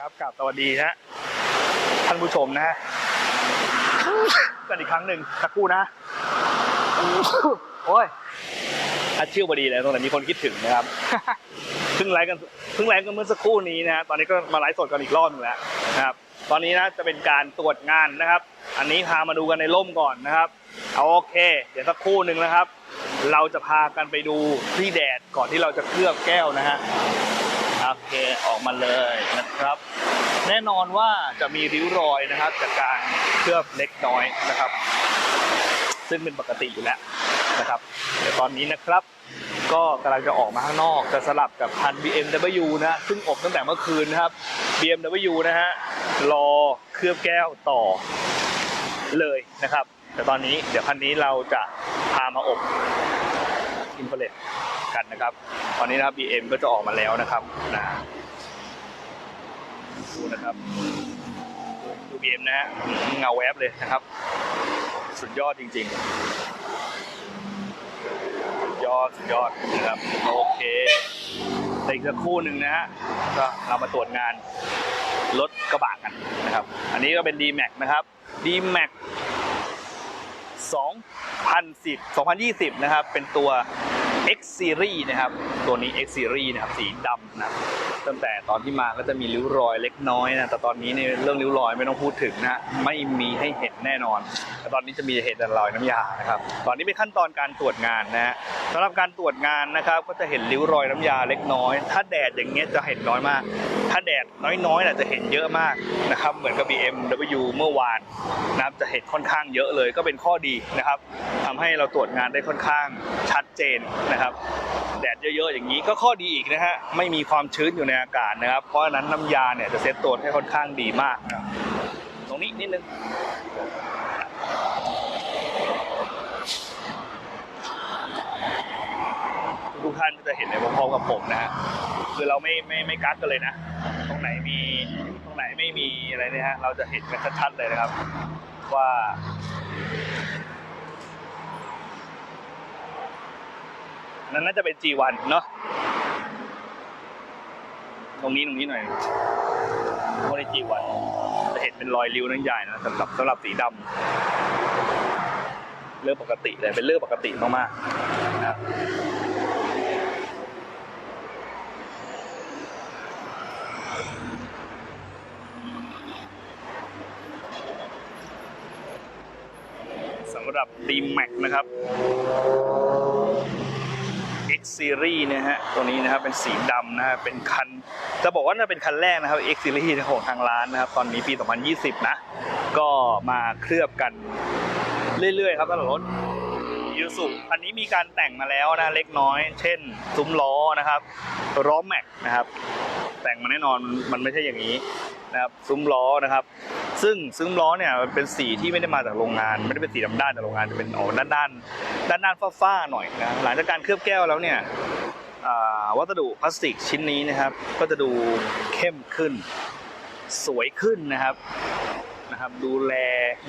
ครับกับสวัสดีฮะท่านผู้ชมนะฮะกันอีกครั้งหนึ่งสักครู่นะโอ้ยอาชิวพอดีเลยตรงไหนมีคนคิดถึงนะครับเพิ่งไลฟ์กันเพิ่งไลฟ์กันเมื่อสักครู่นี้นะฮะตอนนี้ก็มาไลฟ์สดกันอีกรอบหนึงแล้วนะครับ ตอนนี้นะจะเป็นการตรวจงานนะครับ อันนี้พามาดูกันในร่มก่อนนะครับเอาโอเค เดี๋ยวสักครู่หนึ่งนะครับ เราจะพากันไปดูที่แดดก่อนที่เราจะเคลือบแก้วนะฮะโอเคออกมาเลยนะครับ แน่นอนว่าจะมีริ้วรอยนะครับจากการเคลือบเล็กน้อยนะครับ ซึ่งเป็นปกติอยู่แล้วนะครับ เดี๋ยวตอนนี้นะครับก็กำลังจะออกมาข้างนอกจะสลับกับคัน BMW นะซึ่งอบตั้งแต่เมื่อคืนนะครับ BMW นะฮะรอเคลือบแก้วต่อเลยนะครับ แต่ตอนนี้เดี๋ยวคันนี้เราจะพามาอบอินฟราเรดกันนะครับ ตอนนี้นะครับ BM ก็จะออกมาแล้วนะครับนะ ดูนะครับดู BM นะฮะเงาแวบเลยนะครับ สุดยอดจริงๆ สุดยอดสุดยอดนะครับโอเคแต่อีกสักครู่หนึ่งนะฮะก็เรามาตรวจงานรถกระบะกันนะครับ อันนี้ก็เป็น D-Max นะครับ D-Max 2010 2020 นะครับ เป็นตัว X Series นะครับ ตัวนี้ X Series นะครับ สีดำนะครับ ตั้งแต่ตอนที่มาก็จะมีริ้วรอยเล็กน้อยนะแต่ตอนนี้ในเรื่องริ้วรอยไม่ต้องพูดถึงนะไม่มีให้เห็นแน่นอนแต่ตอนนี้จะมีเห็นแต่รอยน้ำยานะครับตอนนี้เป็นขั้นตอนการตรวจงานนะฮะสำหรับการตรวจงานนะครับก็จะเห็นริ้วรอยน้ำยาเล็กน้อย ถ้าแดดอย่างเงี้ยจะเห็นน้อยมาก ถ้าแดดน้อยๆน่ะจะเห็นเยอะมากนะครับเหมือนกับ BMW เมื่อวานนะครับจะเห็นค่อนข้างเยอะเลยก็เป็นข้อดีนะครับทำให้เราตรวจงานได้ค่อนข้างชัดเจนนะครับ แดดเยอะๆอย่างนี้ก็ข้อดีอีกนะฮะไม่มีความชื้นอยู่ในในอากาศนะครับ เพราะฉะนั้นน้ำยาเนี่ยจะเซ็ตตัวให้ค่อนข้างดีมากนะตรงนี้นิดนึงทุกท่านก็จะเห็นในพร้อมกับผมนะฮะคือเราไม่ไม่ไม่กักกันเลยนะ ตรงไหนมีตรงไหนไม่มีอะไรเนี่ยฮะเราจะเห็นกันชัดๆเลยนะครับ ว่านั่นน่าจะเป็น G1 เนาะ ตรงนี้ตรงนี้หน่อยไม่ได้ G1 จะเห็นเป็นรอยริ้วนั่นใหญ่นะสำหรับสำหรับสีดำเรื่องปกติเลยเป็นเรื่องปกติมากๆนะครับสำหรับ D-Max นะครับ X Series นะฮะตัวนี้นะครับเป็นสีดำนะฮะเป็นคัน จะบอกว่าน่าเป็นคันแรกนะครับ X Series ของทางร้านนะครับตอนนี้ปี 2020 นะ ก็มาเคลือบกันเรื่อยๆ ครับสำหรับรถยูสุอันนี้มีการแต่งมาแล้วนะเล็กน้อย เช่น ซุ้มล้อนะครับล้อแม็กนะครับ แต่งมาแน่นอนมันไม่ใช่อย่างนี้นะครับซุ้มล้อนะครับ ซึ่งซุ้มล้อเนี่ยมันเป็นสีที่ไม่ได้มาจากโรงงาน ไม่ได้เป็นสีดำด้านจากโรงงานจะเป็นออกด้านด้านด้านด้านๆฟ้าๆหน่อยนะหลังจากการเคลือบแก้วแล้วเนี่ยวัสดุพลาสติกชิ้นนี้นะครับ ก็จะดูเข้มขึ้น สวยขึ้นนะครับนะครับดูแล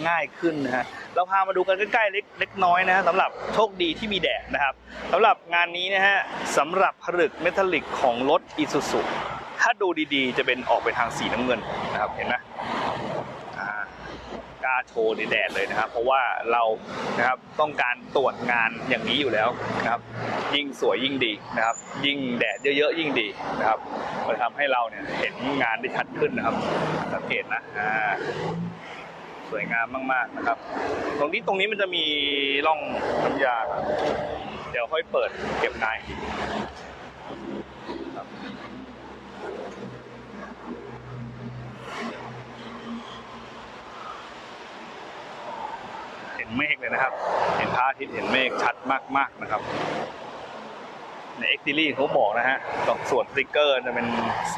ง่ายขึ้นนะฮะเราพามาดูกันใกล้ๆเล็กเล็กน้อยนะฮะสำหรับโชคดีที่มีแดดนะครับสำหรับงานนี้นะฮะสำหรับผลึกเมทัลลิกของรถอีซูซุถ้าดูดีๆ จะเป็นออกไปทางสีน้ำเงินนะครับเห็นไหม โชว์ในแดดเลยนะครับ เพราะว่าเรานะครับต้องการตรวจงานอย่างนี้อยู่แล้วนะครับยิ่งสวยยิ่งดีนะครับ ยิ่งแดดเยอะๆยิ่งดีนะครับมันทำให้เราเนี่ยเห็นงานได้ชัดขึ้นนะครับ สังเกตนะอ่าสวยงามมากๆนะครับ ตรงนี้ตรงนี้มันจะมีร่องน้ำยาครับเดี๋ยวค่อยเปิดเก็บนายครับเห็ นเมฆเลยนะครับ เห็นพระอาทิตย์เห็นเมฆชัดมากๆนะครับใน X Series เขาบอกนะฮะตรงส่วนสติกเกอร์จะเป็น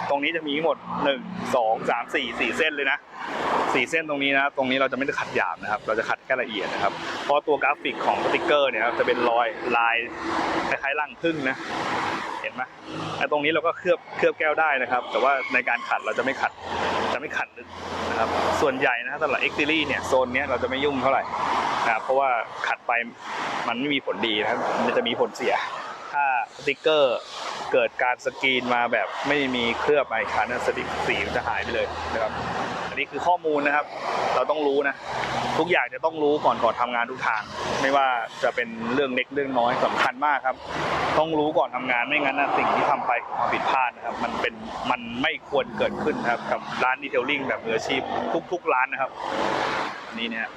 ตรงนี้จะมีทั้งหมด 1 2 3 4 4 เส้นเลยนะ 4 เส้นตรงนี้นะ ตรงนี้เราจะไม่ได้ขัดหยาบนะครับ เราจะขัดแค่ละเอียดนะครับ เพราะตัวกราฟิกของสติกเกอร์เนี่ยจะเป็นรอยลายคล้ายๆรังผึ้งนะ เห็นไหมไอ้ตรงนี้เราก็เคลือบเคลือบแก้วได้นะครับ แต่ว่าในการขัดเราจะไม่ขัด ไม่ขัดลึกนะครับส่วนใหญ่นะสำหรับ X Series เนี่ยโซนเนี้ยเราจะไม่ยุ่งเท่าไหร่นะครับเพราะว่าขัดไปมันไม่มีผลดีนะครับมันจะมีผลเสีย ถ้าสติกเกอร์เกิดการสกรีนมาแบบไม่มีเคลือบไอคันนะสติกสีจะหายไปเลยนะครับ อันนี้คือข้อมูลนะครับ เราต้องรู้นะ ทุกอย่างจะต้องรู้ก่อนก่อนทำงานทุกทาง ไม่ว่าจะเป็นเรื่องเล็กเรื่องน้อยสำคัญมากครับ ต้องรู้ก่อนทำงานไม่งั้นนะสิ่งที่ทำไปความผิดพลาดนะครับ มันเป็นมันไม่ควรเกิดขึ้นนะครับกับร้านดีเทลลิ่งแบบมืออาชีพทุก ๆ ร้านนะครับนนี้เนี่ย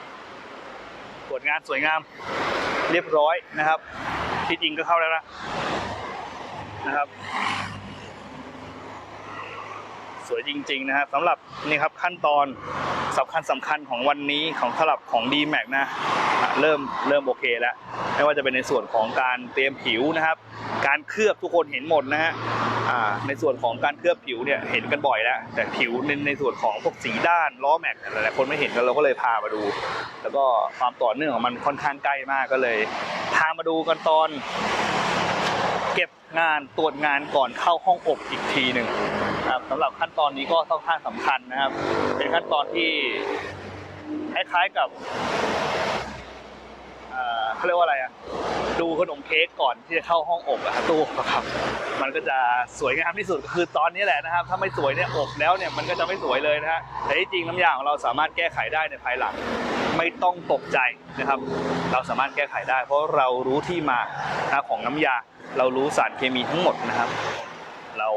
ตรวจงานสวยงามเรียบร้อยนะครับ ที่จริงก็เข้าแล้วนะนะครับสวยจริงๆนะครับสำหรับนี่ครับขั้นตอนสำคัญสำคัญของวันนี้ของสลับของ d m a x นะอะเริ่มเริ่มโอเคแล้ว ไม่ว่าจะเป็นในส่วนของการเตรียมผิวนะครับ การเคลือบทุกคนเห็นหมดนะฮะ ในส่วนของการเคลือบผิวเนี่ยเห็นกันบ่อยแล้ว แต่ผิวในในส่วนของพวกสีด้านล้อแม็กหลายๆคนไม่เห็นกันเราก็เลยพามาดู แล้วก็ความต่อเนื่องของมันค่อนข้างใกล้มากก็เลย พามาดูกันตอน เก็บงานตรวจงานก่อนเข้าห้องอบอีกทีหนึ่งครับสำหรับขั้นตอนนี้ก็ค่อนข้างสำคัญนะครับ เป็นขั้นตอนที่คล้ายๆกับเอ่อเขาเรียกว่าอะไรอะ ดูขนมเค้กก่อนที่จะเข้าห้องอบอะครับตู้อบอะครับ มันก็จะสวยงามที่สุดก็คือตอนนี้แหละนะครับ ถ้าไม่สวยเนี่ยอบแล้วเนี่ยมันก็จะไม่สวยเลยนะฮะแต่ที่จริงน้ำยาของเราสามารถแก้ไขได้ในภายหลังไม่ต้องตกใจนะครับ เราสามารถแก้ไขได้ เพราะเรารู้ที่มานะของน้ำยา เรารู้สารเคมีทั้งหมดนะครับ เรา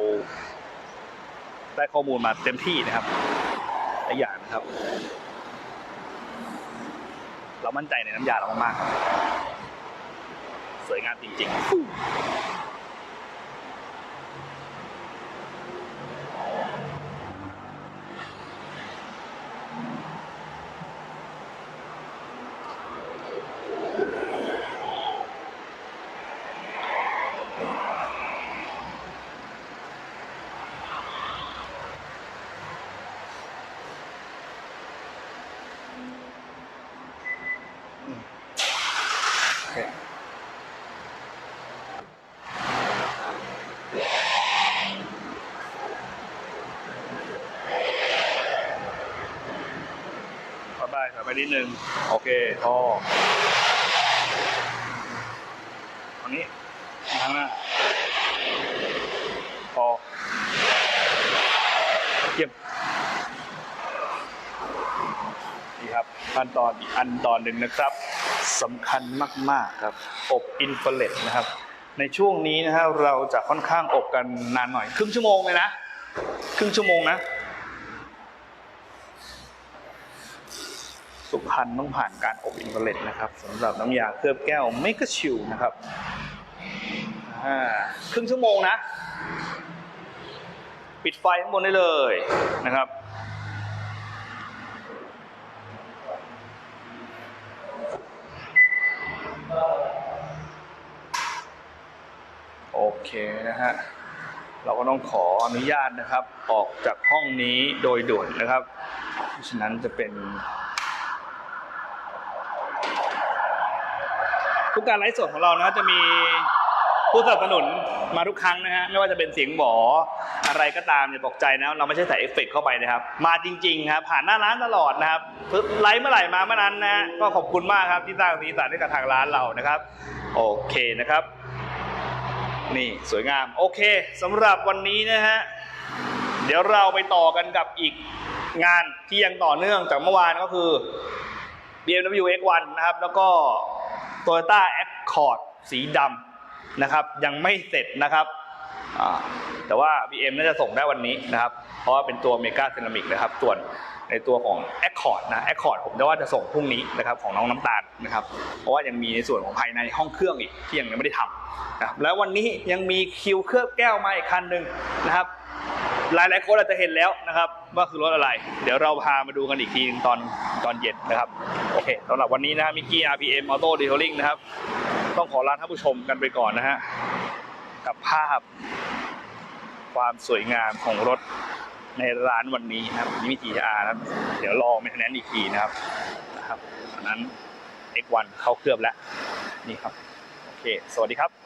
ได้ข้อมูลมาเต็มที่นะครับหลายอย่างนะครับ เรามั่นใจในน้ำยาเรามากๆครับ สวยงามจริงๆ ถอยไปนิดนึง โอเคพอตรงนี้ข้างหน้าพอเก็บนี่ครับขั้นตอนอีกอันตอนหนึ่งนะครับสำคัญมาก ๆ ครับ อบอินฟราเรดนะครับ ในช่วงนี้นะฮะเราจะค่อนข้างอบกันนานหน่อย ครึ่งชั่วโมงเลยนะ ครึ่งชั่วโมงนะ สุพรรณต้องผ่านการอบอินฟราเรดนะครับสำหรับน้ำยาเคลือบแก้วเมกะชิลนะครับครึ่งชั่วโมงนะ ปิดไฟข้างบนได้เลยนะครับโอเคนะฮะเราก็ต้องขออนุญาตนะครับ ออกจากห้องนี้โดยด่วนนะครับ เพราะฉะนั้นจะเป็น ทุกการไลฟ์สดของเรานะจะมีผู้สนับสนุนมาทุกครั้งนะฮะไม่ว่าจะเป็นเสียงหมออะไรก็ตามอย่าตกใจนะเราไม่ใช่ใส่เอฟเฟกเข้าไปนะครับ มาจริงๆครับผ่านหน้าร้านตลอดนะครับไลฟ์เมื่อไหร่มาเมื่อนั้นนะฮะก็ขอบคุณมากครับที่สร้างสีสันให้กับทางร้านเรานะครับ โอเคนะครับ นี่สวยงาม โอเคสำหรับวันนี้นะฮะเดี๋ยวเราไปต่อกันกับอีกงานที่ยังต่อเนื่องจากเมื่อวานก็คือ BMW X1 นะครับแล้วก็ Toyota Accord สีดำนะครับ ยังไม่เสร็จนะครับ แต่ว่า BM น่าจะส่งได้วันนี้นะครับ เพราะว่าเป็นตัวเมกาเซรามิกนะครับ ส่วนในตัวของ Accord นะ Accord ผมจะว่าจะส่งพรุ่งนี้นะครับของน้องน้ำตาลนะครับ เพราะว่ายังมีในส่วนของภายในห้องเครื่องอีกที่ยังไม่ได้ทำนะแล้ววันนี้ยังมีคิวเคลือบแก้วมาอีกคันหนึ่งนะครับ หลายหลายคนอาจจะเห็นแล้วนะครับ ว่าคือรถอะไร เดี๋ยวเราพามาดูกันอีกทีตอนตอนเย็นนะครับ สำหรับวันนี้นะมิกกี้ RPM Auto Detailing นะครับ ต้องขอลาท่านผู้ชมกันไปก่อนนะฮะ กับภาพ ความสวยงามของรถในร้านวันนี้นะครับนี่มี GR นะครับ เดี๋ยวรอเมนเทนแนนอีกทีนะครับนะครับอันนั้น X1 เข้าเคลือบแล้ว นี่ครับ โอเค สวัสดีครับ